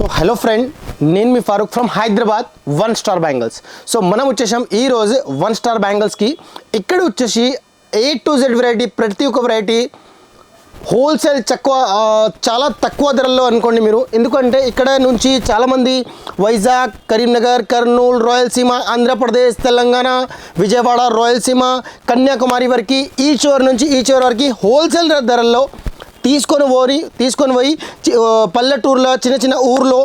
So hello friend నేను మీ Farooq from Hyderabad one star bangles. So మనం వచ్చేసాం ఈ రోజు వన్ స్టార్ బ్యాంగిల్స్కి. ఇక్కడ వచ్చేసి ఏ టు జెడ్ వెరైటీ ప్రతి ఒక్క వెరైటీ హోల్సేల్ తక్కువ చాలా తక్కువ ధరల్లో అనుకోండి మీరు. ఎందుకంటే ఇక్కడ నుంచి చాలామంది వైజాగ్ కరీంనగర్ కర్నూలు రాయలసీమ ఆంధ్రప్రదేశ్ తెలంగాణ విజయవాడ రాయలసీమ కన్యాకుమారి వరకు ఈ చివరి నుంచి ఈ చివరి వరకు హోల్సేల్ ధరల్లో తీసుకొని పోయి తీసుకొని పోయి పల్లెటూరులో చిన్న చిన్న ఊర్లో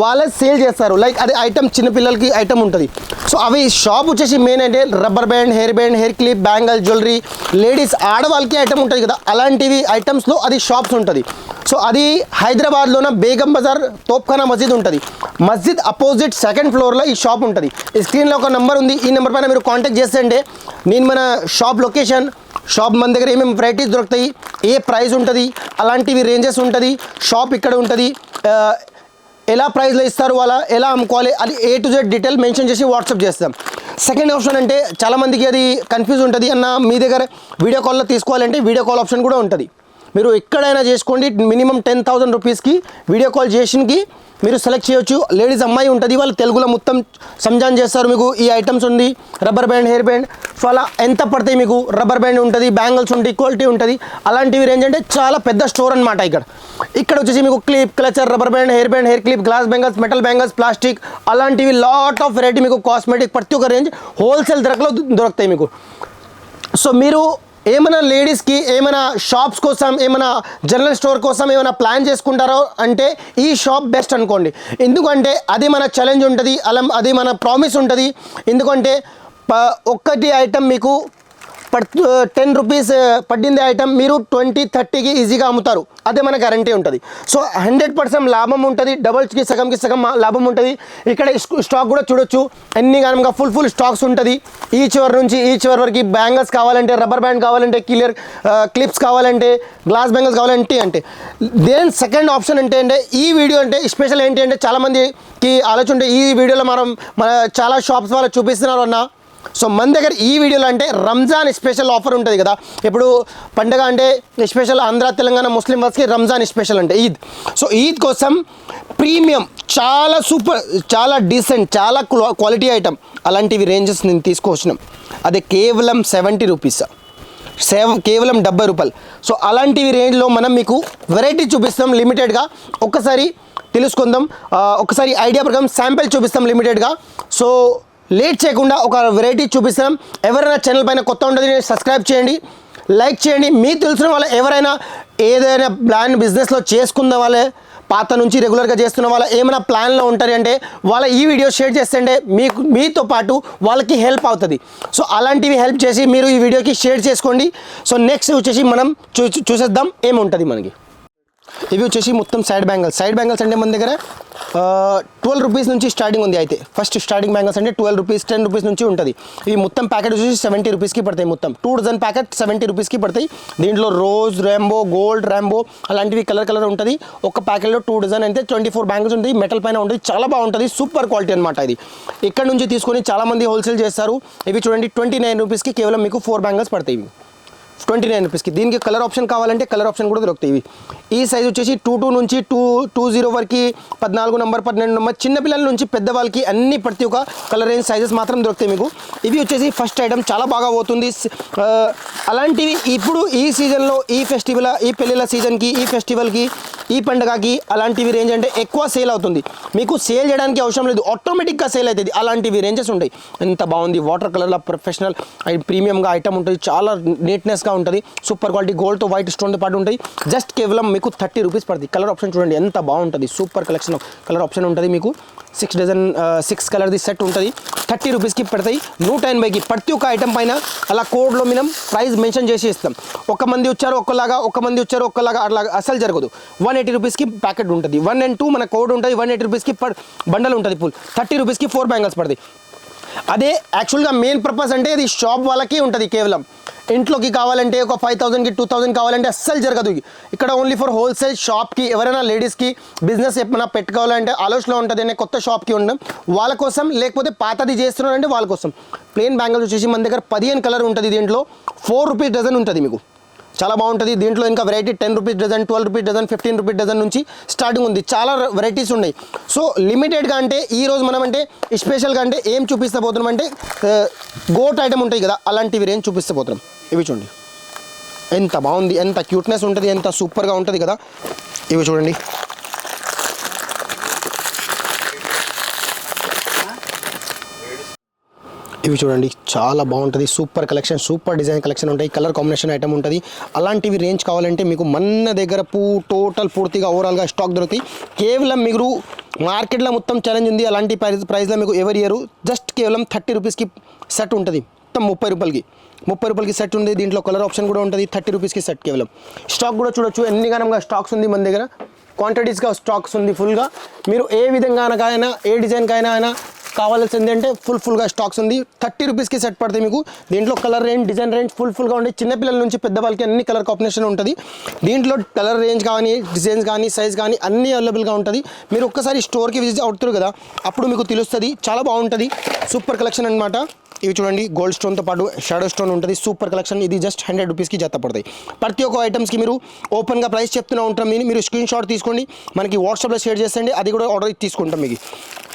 వాళ్ళే సేల్ చేస్తారు. లైక్ అదే ఐటమ్ చిన్నపిల్లలకి ఐటమ్ ఉంటుంది. సో అవి షాప్ వచ్చేసి మెయిన్ అంటే rubber band hair band hair clip bangle jewellery ladies ఆడవాళ్ళకి ఐటమ్ ఉంటుంది కదా. అలాంటివి ఐటమ్స్లో అది షాప్స్ ఉంటుంది. సో అది హైదరాబాద్లోన బేగం బజార్ తోప్ఖానా మస్జిద్ ఉంటుంది. మస్జిద్ అపోజిట్ సెకండ్ ఫ్లోర్లో ఈ షాప్ ఉంటుంది. ఈ స్క్రీన్లో ఒక నెంబర్ ఉంది. ఈ నెంబర్ పైన మీరు కాంటాక్ట్ చేస్తే నేను మన షాప్ లొకేషన్ షాప్ మన దగ్గర ఏమేమి వెరైటీస్ దొరుకుతాయి ఏ ప్రైస్ ఉంటుంది అలాంటివి రేంజెస్ ఉంటుంది షాప్ ఇక్కడ ఉంటుంది ఎలా ప్రైజ్లో ఇస్తారు వాళ్ళ ఎలా అమ్ముకోవాలి అది A to Z detail mention చేసి వాట్సాప్ చేస్తాం. సెకండ్ ఆప్షన్ అంటే చాలామందికి అది కన్ఫ్యూజ్ ఉంటుంది అన్న మీ దగ్గర వీడియో కాల్లో తీసుకోవాలంటే వీడియో కాల్ ఆప్షన్ కూడా ఉంటుంది. మీరు ఎక్కడైనా చేసుకోండి మినిమం టెన్ థౌసండ్ రూపీస్కి వీడియో కాల్ చేసినకి మీరు సెలెక్ట్ చేయొచ్చు. లేడీస్ అమ్మాయి ఉంటుంది వాళ్ళు తెలుగులో మొత్తం సంజాన్ చేస్తారు మీకు. ఈ ఐటమ్స్ ఉంది rubber band hair band so అలా ఎంత పడతాయి మీకు? రబ్బర్ బ్యాండ్ ఉంటుంది బ్యాంగిల్స్ ఉంటాయి క్వాలిటీ ఉంటుంది. అలాంటివి రేంజ్ అంటే చాలా పెద్ద స్టోర్ అనమాట ఇక్కడ. ఇక్కడ వచ్చేసి మీకు clip clutcher rubber band hair band hair clip glass bangles metal bangles plastic అలాంటివి లాట్ ఆఫ్ వెరైటీ మీకు కాస్మెటిక్ ప్రతి ఒక్క రేంజ్ హోల్సేల్ ధరలో దొరుకుతాయి మీకు. సో మీరు ఏమైనా లేడీస్కి ఏమైనా షాప్స్ కోసం ఏమైనా జనరల్ స్టోర్ కోసం ఏమైనా ప్లాన్ చేసుకుంటారో అంటే ఈ షాప్ బెస్ట్ అనుకోండి. ఎందుకంటే అది మన ఛాలెంజ్ ఉంటుంది అలా అది మన ప్రామిస్ ఉంటుంది. ఎందుకంటే ప ఒక్కటి ఐటెం మీకు పడ్ టెన్ రూపీస్ పడింది ఐటమ్ మీరు ట్వంటీ థర్టీకి ఈజీగా అమ్ముతారు. అదే మన గ్యారంటీ ఉంటుంది. సో హండ్రెడ్ పర్సెంట్ లాభం ఉంటుంది. డబల్స్కి సగంకి సగం లాభం ఉంటుంది. ఇక్కడ స్టాక్ కూడా చూడొచ్చు. ఎన్ని కనుక ఫుల్ ఫుల్ స్టాక్స్ ఉంటుంది. ఈ చివరి నుంచి ఈ చివరి వరకు బ్యాంగిల్స్ కావాలంటే రబ్బర్ బ్యాండ్ కావాలంటే క్లియర్ క్లిప్స్ కావాలంటే గ్లాస్ బ్యాంగిల్స్ కావాలంటే అంటే దేన్ సెకండ్ ఆప్షన్ అంటే అంటే ఈ వీడియో అంటే స్పెషల్ ఏంటి అంటే చాలామందికి ఆలోచన ఉంటే ఈ వీడియోలో మనం మన చాలా షాప్స్ వాళ్ళు చూపిస్తున్నారు అన్న. సో మన దగ్గర ఈ వీడియోలో అంటే రంజాన్ స్పెషల్ ఆఫర్ ఉంటుంది కదా. ఇప్పుడు పండగ అంటే స్పెషల్ ఆంధ్ర తెలంగాణ ముస్లిం వర్స్కి రంజాన్ స్పెషల్ అంటే ఈద్. సో ఈద్ కోసం ప్రీమియం చాలా సూపర్ చాలా డీసెంట్ చాలా క్వాలిటీ ఐటమ్ అలాంటివి రేంజెస్ నేను తీసుకొచ్చినాం. అదే కేవలం సెవెంటీ రూపీస్ సేవ కేవలం డెబ్బై రూపాయలు. సో అలాంటివి రేంజ్లో మనం మీకు వెరైటీ చూపిస్తాం లిమిటెడ్గా. ఒక్కసారి తెలుసుకుందాం. ఒకసారి ఐడియా ప్రకారం శాంపిల్ చూపిస్తాం లిమిటెడ్గా. సో లేట్ చేయకుండా ఒక వెరైటీ చూపిస్తాం. ఎవరైనా ఛానల్ పైన కొత్త ఉంటుంది సబ్స్క్రైబ్ చేయండి. లైక్ చేయండి. మీకు తెలిసిన వాళ్ళ ఎవరైనా ఏదైనా ప్లాన్ బిజినెస్లో చేసుకున్న వాళ్ళే పాత నుంచి రెగ్యులర్గా చేస్తున్న వాళ్ళ ఏమైనా ప్లాన్లో ఉంటారు అంటే వాళ్ళ ఈ వీడియో షేర్ చేస్తుంటే మీకు మీతో పాటు వాళ్ళకి హెల్ప్ అవుతుంది. సో అలాంటివి హెల్ప్ చేసి మీరు ఈ వీడియోకి షేర్ చేసుకోండి. సో నెక్స్ట్ వచ్చేసి మనం చూ చూసేద్దాం. ఏముంటుంది మనకి? ఇవి వచ్చేసి మొత్తం సైడ్ బ్యాంగిల్స్ సైడ్ బ్యాంగిల్స్ అంటే మన దగ్గర ట్వెల్వ్ రూపీస్ నుంచి స్టార్టింగ్ ఉంది అయితే. ఫస్ట్ స్టార్టింగ్ బ్యాంగిల్స్ అంటే ట్వెల్వ్ రూపీస్ టెన్ రూపీస్ నుంచి ఉంటుంది. ఇవి మొత్తం ప్యాకెట్ వచ్చేసి సెవెంటీ రూపీస్కి పడతాయి మొత్తం. టూ డజన్ ప్యాకెట్ సెవెంటీ రూపీస్కి పడతాయి. దీంట్లో రోజ్ ర్యాంబో గోల్డ్ ర్యాంబో అలాంటివి కలర్ కలర్ ఉంటుంది. ఒక ప్యాకెట్లో టూ డజన్ అయితే ట్వంటీ ఫోర్ బ్యాంగిల్స్ ఉంటుంది. మెటల్ పైన ఉంటుంది. చాలా బాగుంటుంది. సూపర్ క్వాలిటీ అనమాట ఇది. ఇక్కడ నుంచి తీసుకొని చాలామంది హోల్సేల్ చేస్తారు. ఇవి చూడండి ట్వంటీ నైన్ రూపీస్కి కేవలం మీకు ఫోర్ బ్యాంగిల్స్ పడతాయి. ఇవి ట్వంటీ నైన్ రూపీస్కి. దీనికి కలర్ ఆప్షన్ కావాలంటే కలర్ ఆప్షన్ కూడా దొరుకుతాయి ఇవి. ఈ సైజ్ వచ్చేసి టూ టూ నుంచి టూ టూ జీరో వరకు పద్నాలుగు నెంబర్ పన్నెండు నెంబర్ చిన్నపిల్లల నుంచి పెద్దవాళ్ళకి అన్ని ప్రతి ఒక్క కలర్ రేంజ్ సైజెస్ మాత్రం దొరుకుతాయి మీకు. ఇవి వచ్చేసి ఫస్ట్ ఐటమ్ చాలా బాగా పోతుంది. అలాంటివి ఇప్పుడు ఈ సీజన్లో ఈ ఫెస్టివల్ ఈ పెళ్ళిళ్ళ సీజన్కి ఈ ఫెస్టివల్కి ఈ పండగకి అలాంటివి రేంజ్ అంటే ఎక్కువ సేల్ అవుతుంది. మీకు సేల్ చేయడానికి అవసరం లేదు. ఆటోమేటిక్గా సేల్ అవుతుంది. అలాంటివి రేంజెస్ ఉంటాయి. ఎంత బాగుంది. వాటర్ కలర్లో ప్రొఫెషనల్ అండ్ ప్రీమియంగా ఐటమ్ ఉంటుంది. చాలా నీట్నెస్గా ఉంటుంది. సూపర్ క్వాలిటీ గోల్డ్తో వైట్ స్టోన్తో పాటు ఉంటాయి. జస్ట్ కేవలం మీకు థర్టీ రూపీస్ పడుతుంది. కలర్ ఆప్షన్ చూడండి. ఎంత బాగుంటుంది. సూపర్ కలెక్షన్ కలర్ ఆప్షన్ ఉంటుంది మీకు. సిక్స్ డజన్ సిక్స్ కలర్ది సెట్ ఉంటుంది. థర్టీ రూపీస్కి పెడతాయి. నూట ఎనభైకి ప్రతి ఒక్క ఐటెం పైన అలా కోడ్లో మనం ప్రైస్ మెన్షన్ చేసి ఇస్తాం. ఒక మంది వచ్చారు ఒక్కలాగా ఒక మంది వచ్చారు ఒక్కలాగా అట్లా అసలు జరగదు. వన్ ఎయిటీ రూపీస్కి ప్యాకెట్ ఉంటుంది. వన్ అండ్ టూ మన కోడ్ ఉంటుంది వన్ ఎయిటీ రూపీస్కి పర్ బండల్ ఉంటుంది ఫుల్ థర్టీ రూపీస్కి ఫోర్ బ్యాంగిల్స్ పడుతుంది అదే యాక్చువల్గా మెయిన్ పర్పస్ అంటే ఇది షాప్ వాళ్ళకి ఉంటుంది కేవలం. ఇంట్లోకి కావాలంటే ఒక ఫైవ్ థౌసండ్కి టూ థౌసండ్ కావాలంటే అస్సలు జరగదు ఇక్కడ ఓన్లీ ఫర్ హోల్సేల్ షాప్కి ఎవరైనా లేడీస్కి బిజినెస్ ఏమైనా పెట్టుకోవాలంటే ఆలోచనలో ఉంటుంది అనే కొత్త షాప్కి ఉండడం వాళ్ళ కోసం లేకపోతే పాతది చేస్తున్నారంటే వాళ్ళ కోసం. ప్లెయిన్ బ్యాంగిల్స్ వచ్చేసి మన దగ్గర పదిహేను కలర్ ఉంటుంది దీంట్లో. ఫోర్ రూపీస్ డజన్ ఉంటుంది మీకు. చాలా బాగుంటుంది. దీంట్లో ఇంకా variety ten rupees dozen twelve rupees dozen fifteen rupees dozen నుంచి స్టార్టింగ్ ఉంది. చాలా వెరైటీస్ ఉన్నాయి. సో లిమిటెడ్గా అంటే ఈ రోజు మనం అంటే స్పెషల్గా అంటే ఏం చూపిస్తే పోతున్నాం అంటే గోట్ ఐటమ్ ఉంటాయి కదా అలాంటివి రేంజ్ చూపిస్తే పోతున్నాం. ఇవి చూడండి. ఎంత బాగుంది ఎంత క్యూట్నెస్ ఉంటుంది ఎంత సూపర్గా ఉంటుంది కదా. ఇవి చూడండి. ఇవి చూడండి చాలా బాగుంటుంది. Super collection super design collection ఉంటాయి. కలర్ కాంబినేషన్ ఐటమ్ ఉంటుంది. అలాంటివి రేంజ్ కావాలంటే మీకు మన దగ్గర పూ టోటల్ పూర్తిగా ఓవరాల్గా స్టాక్ దొరుకుతాయి. కేవలం మీరు మార్కెట్లో మొత్తం ఛాలెంజ్ ఉంది. అలాంటి ప్రైస్ ప్రైస్లో మీకు ఎవరి ఇయర్ జస్ట్ కేవలం థర్టీ రూపీస్కి సెట్ ఉంటుంది. మొత్తం ముప్పై రూపాయలకి. ముప్పై రూపాయలకి సెట్ ఉంది. దీంట్లో కలర్ ఆప్షన్ కూడా ఉంటుంది. థర్టీ రూపీస్కి సెట్ కేవలం. స్టాక్ కూడా చూడొచ్చు. ఎన్ని గనంగా స్టాక్స్ ఉంది మన దగ్గర? క్వాంటిటీస్గా స్టాక్స్ ఉంది ఫుల్గా మీరు ఏ విధంగానకైనా ఏ డిజైన్కైనా అయినా కావాల్సింది అంటే ఫుల్ ఫుల్గా స్టాక్స్ ఉంది. థర్టీ రూపీస్కి సెట్ పడతాయి మీకు దీంట్లో colour range design range full ఫుల్గా ఉండే చిన్నపిల్లల నుంచి పెద్దవాళ్ళకి అన్ని కలర్ కాంబినేషన్ ఉంటుంది. దీంట్లో కలర్ రేంజ్ కానీ డిజైన్స్ కానీ సైజ్ కానీ అన్నీ అవైలబుల్గా ఉంటుంది. మీరు ఒక్కసారి స్టోర్కి విజిట్ అవుతారు కదా అప్పుడు మీకు తెలుస్తుంది. చాలా బాగుంటుంది. సూపర్ కలెక్షన్ అనమాట ఇవి చూడండి గోల్డ్ స్టోన్తో పాటు షాడో స్టోన్ ఉంటుంది సూపర్ కలెక్షన్ ఇది జస్ట్ హండ్రెడ్ రూపీస్కి జత పడతాయి ప్రతి ఒక్క ఐటమ్స్కి మీరు ఓపెన్గా ప్రైస్ చెప్తూనే ఉంటాం. మీరు మీరు స్క్రీన్ షాట్ తీసుకోండి. మనకి వాట్సాప్లో షేర్ చేయండి అది కూడా ఆర్డర్ తీసుకుంటాం మీకు.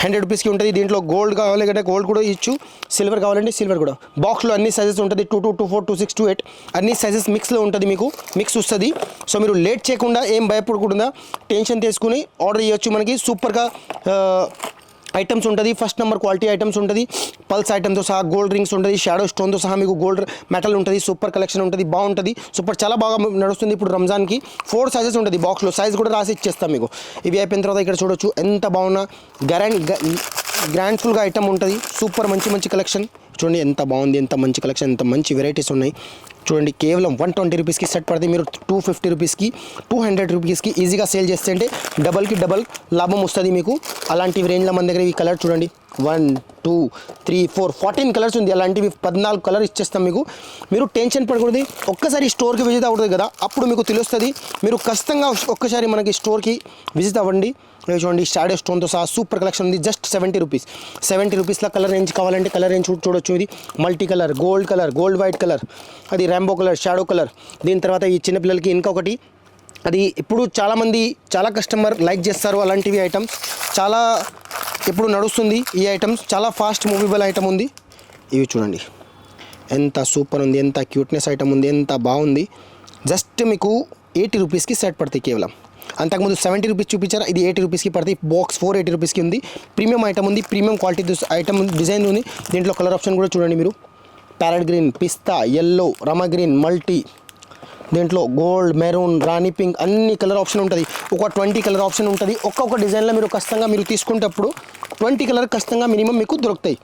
హండ్రెడ్ రూపీస్కి ఉంటుంది. దీంట్లో గోల్డ్ కావాలి అంటే గోల్డ్ కూడా ఇచ్చు. సిల్వర్ కావాలంటే సిల్వర్ కూడా. బాక్స్లో అన్ని సైజెస్ ఉంటుంది. Two two two four two six two eight అన్ని సైజెస్ మిక్స్లో ఉంటుంది మీకు. మిక్స్ వస్తుంది. సో మీరు లేట్ చేయకుండా ఏం భయపడకుండా టెన్షన్ తీసుకుని ఆర్డర్ చేయొచ్చు మనకి సూపర్గా ఐటమ్స్ ఉంటుంది. ఫస్ట్ నెంబర్ క్వాలిటీ ఐటమ్స్ ఉంటుంది. పల్స్ ఐటమ్తో సహా గోల్డ్ రింగ్స్ ఉంటుంది. షాడో స్టోన్తో సహా మీకు గోల్డ్ మెటల్ ఉంటుంది. సూపర్ కలెక్షన్ ఉంటుంది. బాగుంటుంది. సూపర్ చాలా బాగా నడుస్తుంది ఇప్పుడు రంజాన్కి ఫోర్ సైజెస్ ఉంటుంది బాక్స్లో సైజ్ కూడా రాసి ఇచ్చేస్తాం మీకు. ఇవి అయిపోయిన తర్వాత ఇక్కడ చూడొచ్చు. ఎంత బాగున్నా గ్రాండ్ గ్రాండ్ఫుల్గా ఐటమ్ ఉంటుంది. సూపర్ మంచి మంచి కలెక్షన్ చూడండి ఎంత బాగుంది. ఎంత మంచి కలెక్షన్ ఎంత మంచి వెరైటీస్ ఉన్నాయి. చూడండి కేవలం వన్ ట్వంటీ రూపీస్కి సెట్ పడితే మీరు టూ ఫిఫ్టీ రూపీస్కి టూ హండ్రెడ్ రూపీస్కి ఈజీగా సేల్ చేస్తే అంటే డబల్కి డబల్ లాభం వస్తుంది మీకు. అలాంటి రేంజ్లో మన దగ్గర ఈ కలర్ చూడండి. One two three four fourteen colours ఉంది. అలాంటివి పద్నాలుగు కలర్ ఇచ్చేస్తాం మీకు. మీరు టెన్షన్ పడకూడదు. ఒక్కసారి స్టోర్కి విజిట్ అవుతుంది కదా. అప్పుడు మీకు తెలుస్తుంది. మీరు ఖచ్చితంగా ఒక్కసారి మనకి స్టోర్కి విజిట్ అవ్వండి. ఇవి చూడండి షాడో స్టోన్తో సహా సూపర్ కలెక్షన్ ఉంది. జస్ట్ సెవెంటీ రూపీస్ సెవెంటీ రూపీస్లో కలర్ రేంజ్ కావాలంటే కలర్ రేంజ్ చూడొచ్చు ఇది. Multi colour gold colour gold white colour అది ర్యాంబో కలర్ షాడో కలర్ దీని తర్వాత ఈ చిన్నపిల్లలకి ఇంకొకటి. అది ఇప్పుడు చాలామంది చాలా కస్టమర్ లైక్ చేస్తారు అలాంటివి ఐటమ్స్ చాలా ఇప్పుడు నడుస్తుంది ఈ ఐటమ్స్ చాలా ఫాస్ట్ మూవీబుల్ ఐటమ్ ఉంది. ఇవి చూడండి. ఎంత సూపర్ ఉంది ఎంత క్యూట్నెస్ ఐటమ్ ఉంది ఎంత బాగుంది. జస్ట్ మీకు ఎయిటీ రూపీస్కి సెట్ పడతాయి కేవలం. అంతకుముందు సెవెంటీ రూపీస్ చూపించారు? ఇది ఎయిటీ రూపీస్కి పడతాయి. బాక్స్ ఫోర్ ఎయిటీ రూపీస్కి ఉంది. ప్రీమియం ఐటమ్ ఉంది. ప్రీమియం క్వాలిటీ ఐటమ్ డిజైన్ ఉంది. దీంట్లో కలర్ ఆప్షన్ కూడా చూడండి మీరు. ప్యారెట్ గ్రీన్ పిస్తా ఎల్లో రమ గ్రీన్ మల్టీ. దీంట్లో గోల్డ్ మెరూన్ రాణి పింక్ అన్ని కలర్ ఆప్షన్ ఉంటుంది. ఒక ట్వంటీ కలర్ ఆప్షన్ ఉంటుంది. ఒక్కొక్క డిజైన్లో మీరు ఖచ్చితంగా మీరు తీసుకునేటప్పుడు ట్వంటీ కలర్ ఖచ్చితంగా మినిమం మీకు దొరుకుతాయి.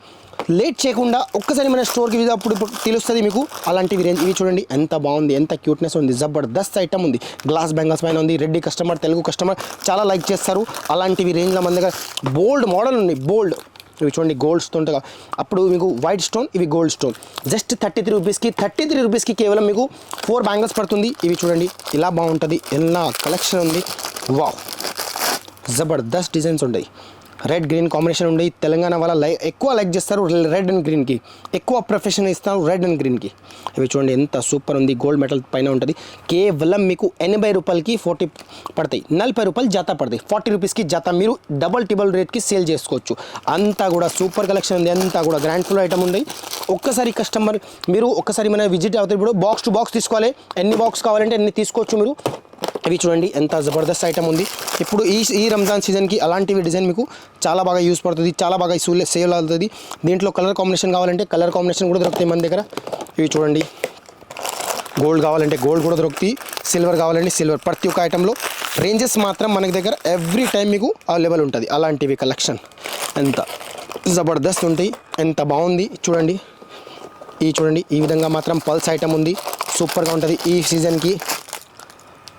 లేట్ చేయకుండా ఒక్కసారి మన స్టోర్కి విజిట్ అప్పుడు తెలుస్తుంది మీకు. అలాంటివి రేంజ్ ఇవి చూడండి ఎంత బాగుంది ఎంత క్యూట్నెస్ ఉంది. జబర్దస్త్ ఐటమ్ ఉంది. గ్లాస్ బ్యాంగల్స్ పైన ఉంది రెడ్డి కస్టమర్ తెలుగు కస్టమర్ చాలా లైక్ చేస్తారు. అలాంటివి రేంజ్లో మన దగ్గర బోల్డ్ మోడల్ ఉంది బోల్డ్. ఇవి చూడండి గోల్డ్ స్టోన్ అప్పుడు మీకు వైట్ స్టోన్ ఇవి gold stone just thirty three రూపీస్కి థర్టీ త్రీ రూపీస్కి కేవలం మీకు ఫోర్ బ్యాంగిల్స్ పడుతుంది. ఇవి చూడండి ఇలా బాగుంటుంది. ఎలా కలెక్షన్ ఉంది. వావ్ జబర్దస్త్ డిజైన్స్ ఉంటాయి. రెడ్ గ్రీన్ కాంబినేషన్ ఉండి తెలంగాణ వాళ్ళ లై ఎక్కువ లైక్ చేస్తారు రెడ్ అండ్ గ్రీన్కి ఎక్కువ ప్రొఫెషన్ ఇస్తారు రెడ్ అండ్ గ్రీన్కి ఇవి చూడండి ఎంత సూపర్ ఉంది. గోల్డ్ మెటల్ పైన ఉంటుంది. కేవలం మీకు ఎనభై రూపాయలకి ఫార్టీ పడతాయి. నలభై రూపాయలు జత పడతాయి. ఫార్టీ రూపీస్కి జత మీరు డబల్ టిబల్ రేట్కి సేల్ చేసుకోవచ్చు. అంతా కూడా సూపర్ కలెక్షన్ ఉంది. అంతా కూడా గ్రాండ్ ఫుల్ ఐటమ్ ఉంది. ఒక్కసారి కస్టమర్ మీరు ఒక్కసారి మన విజిట్ అవుతారు ఇప్పుడు బాక్స్ టు బాక్స్ తీసుకోవాలి. ఎన్ని బాక్స్ కావాలంటే ఎన్ని తీసుకోవచ్చు మీరు. ఇవి చూడండి ఎంత జబర్దస్త్ ఐటమ్ ఉంది. ఇప్పుడు ఈ ఈ రంజాన్ సీజన్కి అలాంటివి డిజైన్ మీకు చాలా బాగా యూస్ పడుతుంది చాలా బాగా సూల్ సేవ్ అవుతుంది. దీంట్లో కలర్ కాంబినేషన్ కావాలంటే కలర్ కాంబినేషన్ కూడా దొరుకుతాయి మన దగ్గర. ఇవి చూడండి. గోల్డ్ కావాలంటే గోల్డ్ కూడా దొరుకుతాయి సిల్వర్ కావాలంటే సిల్వర్ ప్రతి ఒక్క ఐటెంలో రేంజెస్ మాత్రం మనకి దగ్గర ఎవ్రీ టైం మీకు అవైలబుల్ ఉంటుంది. అలాంటివి కలెక్షన్ ఎంత జబర్దస్త్ ఉంటాయి ఎంత బాగుంది చూడండి. ఈ చూడండి ఈ విధంగా మాత్రం పల్స్ ఐటమ్ ఉంది. సూపర్గా ఉంటుంది ఈ సీజన్కి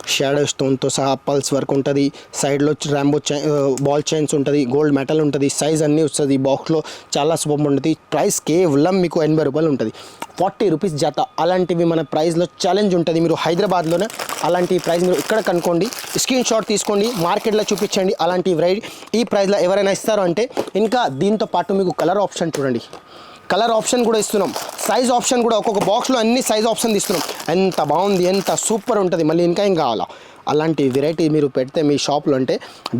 షాడో స్టోన్తో సహా పల్స్ వర్క్ ఉంటుంది. సైడ్లో ర్యాంబో చై బాల్ చైన్స్ ఉంటుంది. గోల్డ్ మెటల్ ఉంటుంది. సైజ్ అన్నీ వస్తుంది. బాక్స్లో చాలా సూపర్ ఉంటుంది. ప్రైస్ కేవలం మీకు ఎనభై రూపాయలు ఉంటుంది. ఫార్టీ రూపీస్ జత. అలాంటివి మన ప్రైస్లో ఛాలెంజ్ ఉంటుంది. మీరు హైదరాబాద్లోనే అలాంటి ప్రైస్ మీరు ఇక్కడ కనుక్కోండి. స్క్రీన్ షాట్ తీసుకోండి. మార్కెట్లో చూపించండి. అలాంటి వెరైటీ ఈ ప్రైస్లో ఎవరైనా ఇస్తారు అంటే ఇంకా దీంతో పాటు మీకు కలర్ ఆప్షన్ చూడండి. కలర్ ఆప్షన్ కూడా ఇస్తున్నాం. సైజ్ ఆప్షన్ కూడా ఒక్కొక్క బాక్స్లో అన్ని సైజ్ ఆప్షన్ ఇస్తున్నాం. ఎంత బాగుంది ఎంత సూపర్ ఉంటుంది మళ్ళీ ఇంకా ఏం కావాలా? అలాంటి వెరైటీ మీరు పెడితే మీ షాప్లో అంటే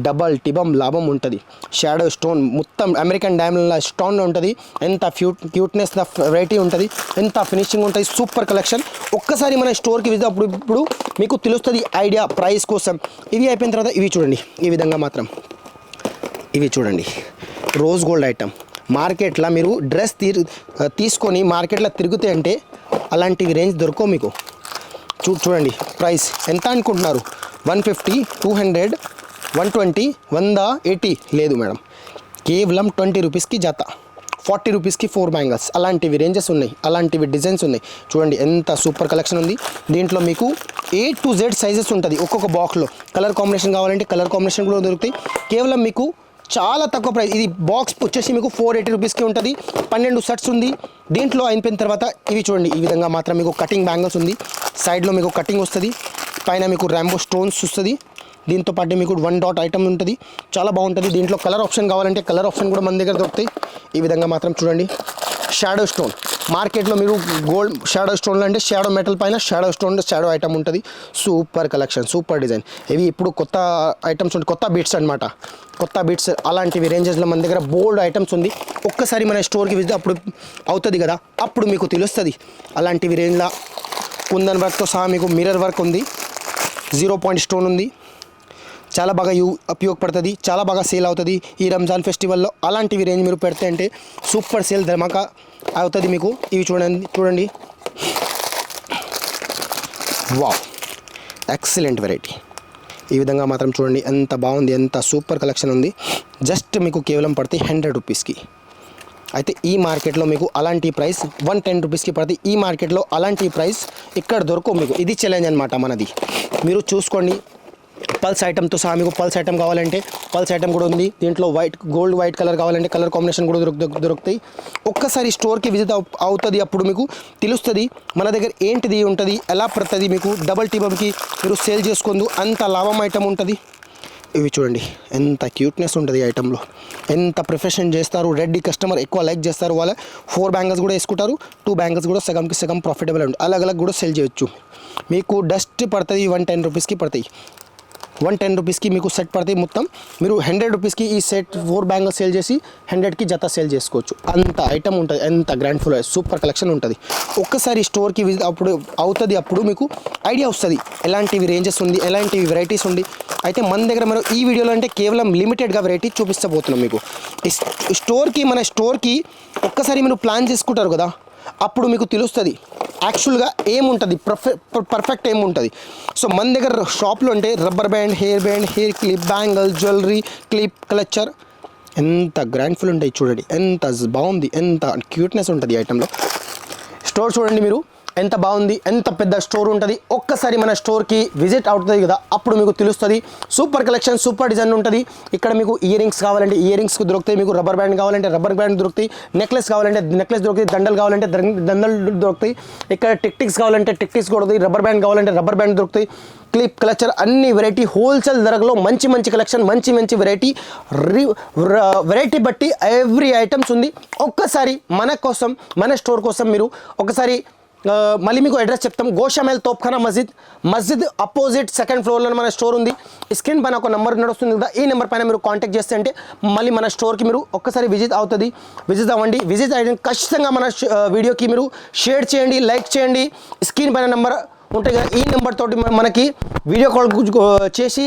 డబల్ టిబం లాభం ఉంటుంది. షాడో స్టోన్ మొత్తం అమెరికన్ డైమండ్ స్టోన్ ఉంటుంది. ఎంత క్యూట్ క్యూట్నెస్ వెరైటీ ఉంటుంది. ఎంత ఫినిషింగ్ ఉంటుంది సూపర్ కలెక్షన్ ఒక్కసారి మన స్టోర్కి విజిట్ ఇప్పుడు మీకు తెలుస్తుంది ఐడియా ప్రైస్ కోసం. ఇవి అయిపోయిన తర్వాత ఇవి చూడండి. ఈ విధంగా మాత్రం. ఇవి చూడండి. రోజ్ గోల్డ్ ఐటమ్ మార్కెట్లో మీరు డ్రెస్ తీ తీసుకొని మార్కెట్లో తిరుగుతే అంటే అలాంటివి రేంజ్ దొరకవు మీకు. చూ చూడండి ప్రైస్ ఎంత అనుకుంటున్నారు? One fifty two hundred one twenty వంద ఎయిటీ లేదు మేడం. కేవలం ట్వంటీ రూపీస్కి జత. ఫార్టీ రూపీస్కి ఫోర్ బ్యాంగిల్స్ అలాంటివి రేంజెస్ ఉన్నాయి అలాంటివి డిజైన్స్ ఉన్నాయి. చూడండి ఎంత సూపర్ కలెక్షన్ ఉంది. దీంట్లో మీకు ఏ టు జెడ్ సైజెస్ ఉంటుంది ఒక్కొక్క బాక్స్లో కలర్ కాంబినేషన్ కావాలంటే కలర్ కాంబినేషన్ కూడా దొరుకుతాయి. కేవలం మీకు చాలా తక్కువ ప్రైస్ ఇది బాక్స్ వచ్చేసి మీకు ఫోర్ ఎయిటీ రూపీస్కి ఉంటుంది. పన్నెండు సెట్స్ ఉంది. దీంట్లో అయిపోయిన తర్వాత ఇవి చూడండి. ఈ విధంగా మాత్రం మీకు కటింగ్ బ్యాంగిల్స్ ఉంది. సైడ్లో మీకు కటింగ్ వస్తుంది. పైన మీకు ర్యాంబో స్టోన్స్ వస్తుంది. దీంతో పాటు మీకు వన్ డాట్ ఐటమ్ ఉంటుంది. చాలా బాగుంటుంది. దీంట్లో కలర్ ఆప్షన్ కావాలంటే కలర్ ఆప్షన్ కూడా మన దగ్గర దొరుకుతాయి. ఈ విధంగా మాత్రం చూడండి. షాడో స్టోన్ మార్కెట్లో మీరు గోల్డ్ షాడో స్టోన్లు అంటే షాడో మెటల్ పైన షాడో స్టోన్ షాడో ఐటమ్ ఉంటుంది. సూపర్ కలెక్షన్ సూపర్ డిజైన్ ఇవి ఇప్పుడు కొత్త ఐటమ్స్ ఉంటాయి కొత్త బీట్స్ అనమాట కొత్త బీట్స్ అలాంటివి రేంజెస్లో మన దగ్గర బోల్డ్ ఐటమ్స్ ఉంది. ఒక్కసారి మన స్టోర్కి విజిట్ అప్పుడు అవుతుంది కదా అప్పుడు మీకు తెలుస్తుంది. అలాంటివి రేంజ్లో కుందన్ వర్క్తో సహా మీకు మిర్రర్ వర్క్ ఉంది. జీరో పాయింట్ స్టోన్ ఉంది. చాలా బాగా యూ ఉపయోగపడుతుంది చాలా బాగా సేల్ అవుతుంది. ఈ రంజాన్ ఫెస్టివల్లో అలాంటివి రేంజ్ మీరు పెడితే అంటే సూపర్ సేల్ ధర్మక అవుతుంది మీకు. ఇవి చూడండి చూడండి. వావ్ ఎక్సలెంట్ వెరైటీ ఈ విధంగా మాత్రం చూడండి ఎంత బాగుంది ఎంత సూపర్ కలెక్షన్ ఉంది. జస్ట్ మీకు కేవలం పడితే హండ్రెడ్ రూపీస్కి అయితే ఈ మార్కెట్లో మీకు అలాంటి ప్రైస్ వన్ టెన్ రూపీస్కి పడితే ఈ మార్కెట్లో అలాంటి ప్రైస్ ఇక్కడ దొరకవు మీకు. ఇది ఛాలెంజ్ అనమాట మనది. మీరు చూసుకోండి పల్స్ ఐటమ్తో సహా మీకు పల్స్ ఐటమ్ కావాలంటే పల్స్ ఐటమ్ కూడా ఉంది. దీంట్లో వైట్ గోల్డ్ వైట్ కలర్ కావాలంటే కలర్ కాంబినేషన్ కూడా దొరుకు దొరుకుతాయి. ఒక్కసారి స్టోర్కి విజిట్ అవుతుంది అప్పుడు మీకు తెలుస్తుంది మన దగ్గర ఏంటిది ఉంటుంది ఎలా పడుతుంది మీకు డబల్ టీబమ్కి మీరు సేల్ చేసుకుందు అంత లాభం ఐటమ్ ఉంటుంది. ఇవి చూడండి ఎంత క్యూట్నెస్ ఉంటుంది ఈ ఐటెంలో ఎంత ప్రిఫెషన్ చేస్తారు రెడ్డి కస్టమర్ ఎక్కువ లైక్ చేస్తారు వాళ్ళ ఫోర్ బ్యాంగిల్స్ కూడా వేసుకుంటారు టూ బ్యాంగిల్స్ కూడా సగంకి సగం ప్రాఫిటబుల్ ఉంటుంది అలగ్ కూడా సెల్ చేయొచ్చు. మీకు డస్ట్ పడుతుంది వన్ టెన్ రూపీస్కి పడతాయి. వన్ టెన్ రూపీస్కి మీకు సెట్ పడతాయి మొత్తం. మీరు హండ్రెడ్ రూపీస్కి ఈ సెట్ ఫోర్ బ్యాంగిల్స్ సేల్ చేసి హండ్రెడ్కి జత సేల్ చేసుకోవచ్చు. అంత ఐటమ్ ఉంటుంది ఎంత గ్రాండ్ ఫుల్ సూపర్ కలెక్షన్ ఉంటుంది. ఒక్కసారి స్టోర్కి విజిట్ అప్పుడు అవుతుంది అప్పుడు మీకు ఐడియా వస్తుంది. ఎలాంటివి రేంజెస్ ఉంది ఎలాంటివి వెరైటీస్ ఉంది. అయితే మన దగ్గర మనం ఈ వీడియోలో అంటే కేవలం లిమిటెడ్గా వెరైటీ చూపిస్తబోతున్నాం మీకు. స్టోర్కి మన స్టోర్కి ఒక్కసారి మీరు ప్లాన్ చేసుకుంటారు కదా అప్పుడు మీకు తెలుస్తుంది. యాక్చువల్గా ఏముంటుంది? పర్ఫెక్ట్ పర్ఫెక్ట్ ఏముంటుంది? సో మన దగ్గర షాప్లో అంటే rubber band hair band hair clip bangle jewellery clip clutcher ఎంత గ్రాండ్ఫుల్ ఉంటాయి చూడండి. ఎంత బాగుంది. ఎంత క్యూట్నెస్ ఉంటుంది ఐటెంలో స్టోర్ చూడండి మీరు. ఎంత బాగుంది ఎంత పెద్ద స్టోర్ ఉంటుంది ఒక్కసారి మన స్టోర్కి విజిట్ అవుతుంది కదా అప్పుడు మీకు తెలుస్తుంది. సూపర్ కలెక్షన్ సూపర్ డిజైన్ ఉంటుంది. ఇక్కడ మీకు ఇయర్ రింగ్స్ కావాలంటే ఇయర్ దొరుకుతాయి మీకు రబ్బర్ బ్యాండ్ కావాలంటే రబ్బర్ బ్యాండ్ దొరుకుతాయి నెక్లెస్ కావాలంటే నెక్లెస్ దొరుకుతాయి దండలు కావాలంటే దండలు దొరుకుతాయి. ఇక్కడ టిక్టిక్స్ కావాలంటే టిక్టిక్స్ కూడా దొరుకుతాయి రబ్బర్ బ్యాండ్ కావాలంటే రబ్బర్ బ్యాండ్ దొరుకుతాయి. క్లిప్ క్లచర్ అన్ని వెరైటీ హోల్సేల్ ధరలో మంచి మంచి కలెక్షన్ మంచి మంచి వెరైటీ రి వెరైటీ బట్టి ఎవ్రీ ఐటమ్స్ ఉంది. ఒక్కసారి మన కోసం మన స్టోర్ కోసం మీరు ఒకసారి మళ్ళీ మీకు అడ్రస్ చెప్తాం. గోషామెల్ తోప్ఖానా మస్జిద్. మస్జిద్ అపోజిట్ సెకండ్ ఫ్లోర్లో మన స్టోర్ ఉంది. స్క్రీన్ పైన ఒక నెంబర్ నడుస్తుంది కదా ఈ నెంబర్ పైన మీరు కాంటాక్ట్ చేస్తే అంటే మళ్ళీ మన స్టోర్కి మీరు ఒక్కసారి విజిట్ అవుతుంది. విజిట్ అవ్వండి. విజిట్ అయ్యి ఖచ్చితంగా మన వీడియోకి మీరు షేర్ చేయండి లైక్ చేయండి. స్క్రీన్ పైన నెంబర్ ఉంటాయి కదా ఈ నెంబర్ తోటి మనకి వీడియో కాల్ చేసి